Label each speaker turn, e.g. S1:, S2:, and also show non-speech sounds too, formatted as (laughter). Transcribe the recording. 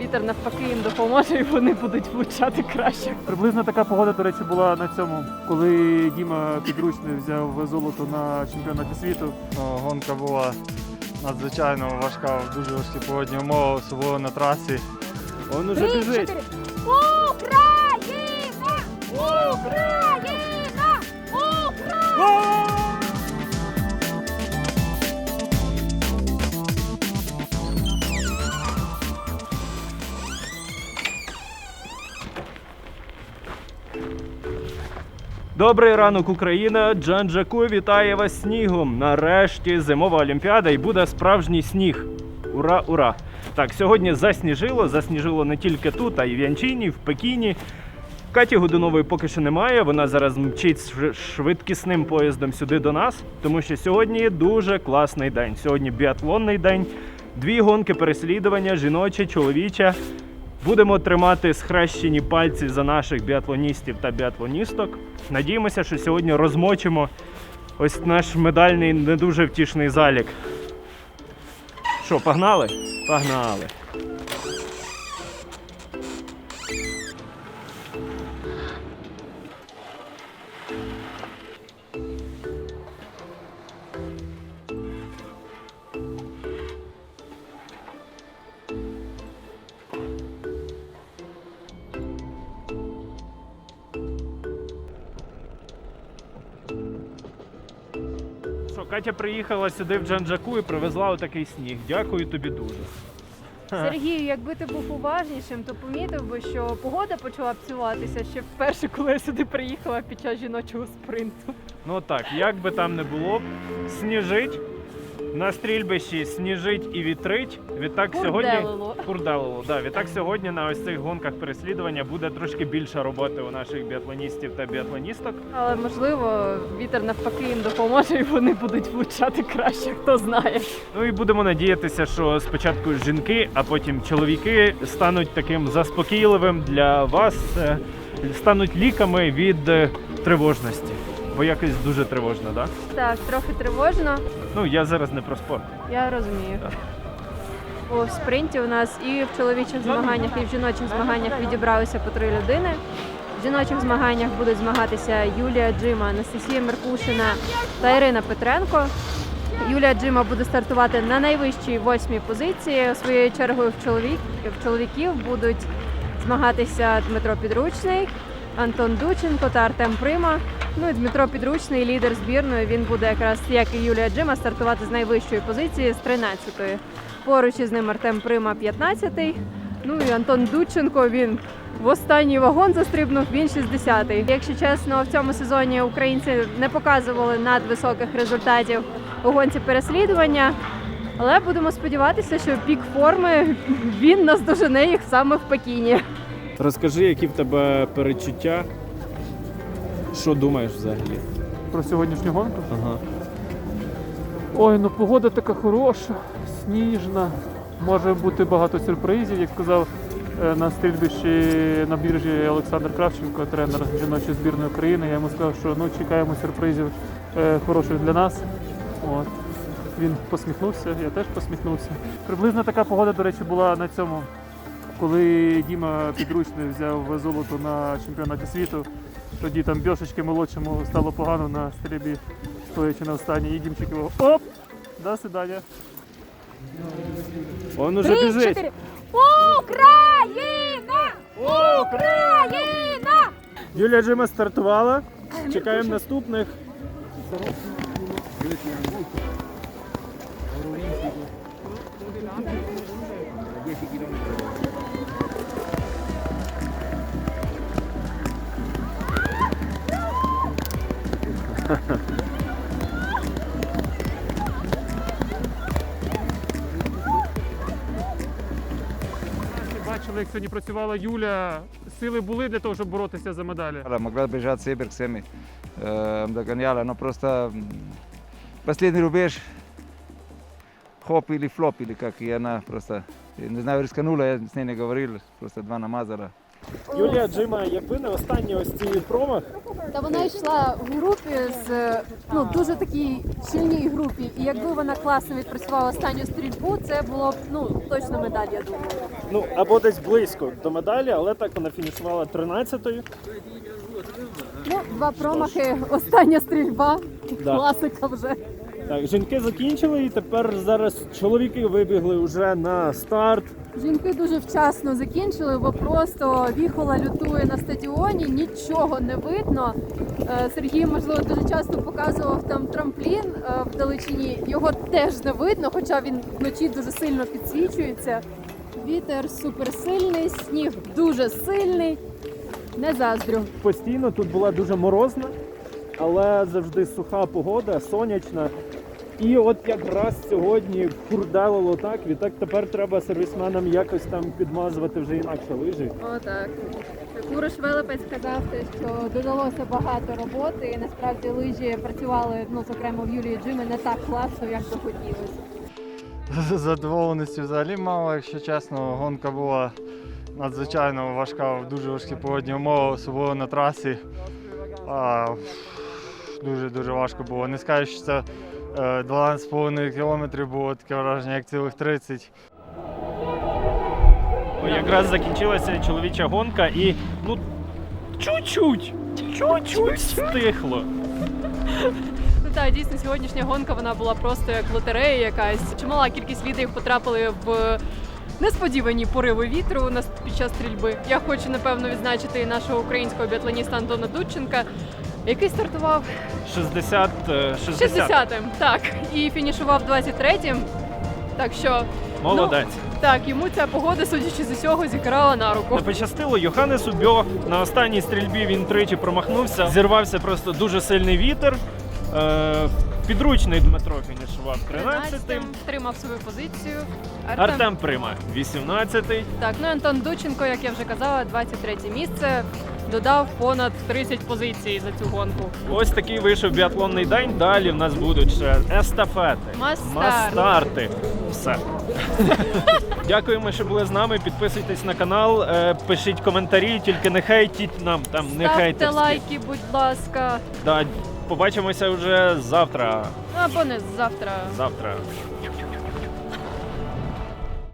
S1: вітер навпаки їм допоможе, і вони будуть влучати краще.
S2: Приблизно така погода, до речі, була на цьому, коли Діма Підручний взяв золото на чемпіонаті світу.
S3: Ну, Гонка була надзвичайно важка, в дуже важкі погодні умови, особливо на трасі.
S2: Он уже біжить.
S4: Україна! Україна! Україна!
S5: Добрий ранок, Україна! Джан Джаку вітає вас снігом. Нарешті зимова олімпіада і буде справжній сніг. Ура, ура! Так, сьогодні засніжило. Засніжило не тільки тут, а й в Янчині, в Пекіні. Каті Годунової поки що немає. Вона зараз мчить швидкісним поїздом сюди до нас, тому що сьогодні дуже класний день. Сьогодні біатлонний день. Дві гонки переслідування, жіноче, чоловіче. Будемо тримати схрещені пальці за наших біатлоністів та біатлоністок. Надіємося, що сьогодні розмочимо ось наш медальний не дуже втішний залік. Що, погнали? Погнали. Що, Катя приїхала сюди в Джанджаку і привезла отакий сніг. Дякую тобі дуже.
S1: Сергію, якби ти був уважнішим, то помітив би, що погода почала псуватися ще вперше, коли я сюди приїхала під час жіночого спринту.
S5: Ну так, як би там не було, сніжить. На стрільбищі сніжить і вітрить. Відтак сьогодні
S1: Курделило.
S5: Курделило, да. Відтак сьогодні на ось цих гонках переслідування буде трошки більше роботи у наших біатлоністів та біатлоністок.
S1: Але можливо, вітер навпаки їм допоможе, і вони будуть влучати краще, хто знає.
S5: Ну і будемо надіятися, що спочатку жінки, а потім чоловіки стануть таким заспокійливим для вас, е, стануть ліками від е, тривожності. Бо якось дуже тривожно, так?
S1: Так, трохи тривожно,
S5: Ну я зараз не про спорт.
S1: я розумію.
S5: Так.
S1: У спринті у нас і в чоловічих змаганнях, і в жіночих змаганнях відібралися по три людини. В жіночих змаганнях будуть змагатися Юлія Джима, Анастасія Меркушина та Ірина Петренко. Юлія Джима буде стартувати на найвищій восьмій позиції. Своєю чергою в, чоловік, в чоловіків будуть змагатися Дмитро Підручний, Антон Дученко та Артем Прима. Ну і Дмитро Підручний, лідер збірної. Він буде якраз як і Юлія Джима стартувати з найвищої позиції з 13-ї. Поруч із ним Артем Прима 15-й. Ну і Антон Дученко він в останній вагон застрибнув, він 60-й. Якщо чесно, в цьому сезоні українці не показували надвисоких результатів у гонці переслідування. Але будемо сподіватися, що пік форми він наздожене їх саме в Пекіні.
S5: Розкажи, які в тебе перечуття. Що думаєш взагалі?
S2: Про сьогоднішню гонку.
S5: Ага.
S2: Ой, ну погода така хороша, сніжна. Може бути багато сюрпризів, як сказав е, на стрільбищі на біржі Олександр Кравченко, тренер жіночої збірної України. Я йому сказав, що ну чекаємо сюрпризів е, хороших для нас. От. Він посміхнувся, я теж посміхнувся. Приблизно така погода, до речі, була на цьому, коли Діма Підручний взяв золото на чемпіонаті світу. Тоді там Бьошечки молодшому стало погано на стрільбі, стоячи на останній, і Дімчик його оп! До свидання.
S5: Он уже
S4: Три,
S5: біжить.
S4: чотири. Україна! Україна!
S5: Юлія Джима стартувала. Чекаємо наступних.
S2: Бачили, як сьогодні працювала Юля. Сили були для того, щоб боротися за медалі.
S6: Она могла бежать с Эберксами, э, догоняла, но просто м, последний рубеж хоп или флоп, или как, и она просто, я не знаю, рисканула, я с ней не говорил, просто два намазала.
S5: Юлія Джима, якби не останні ось ці промах,
S1: Та вона йшла в групі з ну дуже такій щільній групі. І якби вона класно відпрацювала останню стрільбу, це було б ну точно медаль, я думаю.
S5: ну або десь близько до медалі, але так вона фінішувала 13-ю.
S1: Ну, два промахи, остання стрільба.
S5: Да.
S1: Класика вже.
S5: Так, жінки закінчили, і тепер зараз чоловіки вибігли вже на старт.
S1: Жінки дуже вчасно закінчили, бо просто віхола лютує на стадіоні, нічого не видно. Е, Сергій, можливо, дуже часто показував там трамплін е, вдалечині. Його теж не видно, хоча він вночі дуже сильно підсвічується. Вітер суперсильний, сніг дуже сильний. Не заздрю.
S5: Постійно тут була дуже морозна, але завжди суха погода, сонячна. І от якраз сьогодні хурделило так, відтак тепер треба сервісменам якось там підмазувати вже інакше лижі.
S1: Отак. Куриш Велепець сказав, те, що додалося багато роботи, і насправді лижі працювали, ну зокрема в Юлії Джими, не так класно, як би хотілося. (laughs)
S3: Задоволеності взагалі мало, якщо чесно. Гонка була надзвичайно важка в дуже важкі погодні умови, особливо на трасі. А, дуже дуже важко було. Не скажу, що це 12,5 кілометрів було таке враження, як цілих 30.
S5: Якраз закінчилася чоловіча гонка і ну чуть-чуть, чуть-чуть стихло.
S1: Ну так, дійсно, сьогоднішня гонка вона була просто як лотерея якась. Чимала кількість людей потрапили в несподівані пориви вітру на під час стрільби. Я хочу напевно відзначити і нашого українського біатлоніста Антона Дудченка, який стартував
S5: 60, е, 60.
S1: 60-м, так, і фінішував 23-м. Так що
S5: Молодець.
S1: так, йому ця погода, судячи з усього, зіграла на руку.
S5: Не пощастило Йоханнесу Бьо на останній стрільбі він тричі промахнувся. Зірвався просто дуже сильний вітер. Е, підручний Дмитро фінішував 13-м.
S1: втримав свою позицію.
S5: Артем Прима 18-й.
S1: Так, ну і Антон Дученко, як я вже казала, 23 місце. Додав понад 30 позицій за цю гонку.
S5: Ось такий вийшов біатлонний день. Далі в нас будуть ще естафети,
S1: Мастарт.
S5: мастарти. Все. (laughs) Дякуємо, що були з нами. Підписуйтесь на канал, е, пишіть коментарі, тільки не хейтіть нам там, не
S1: Ставте
S5: хейтерські.
S1: лайки, будь ласка.
S5: Да, побачимося вже завтра.
S1: Або не завтра.
S5: Завтра.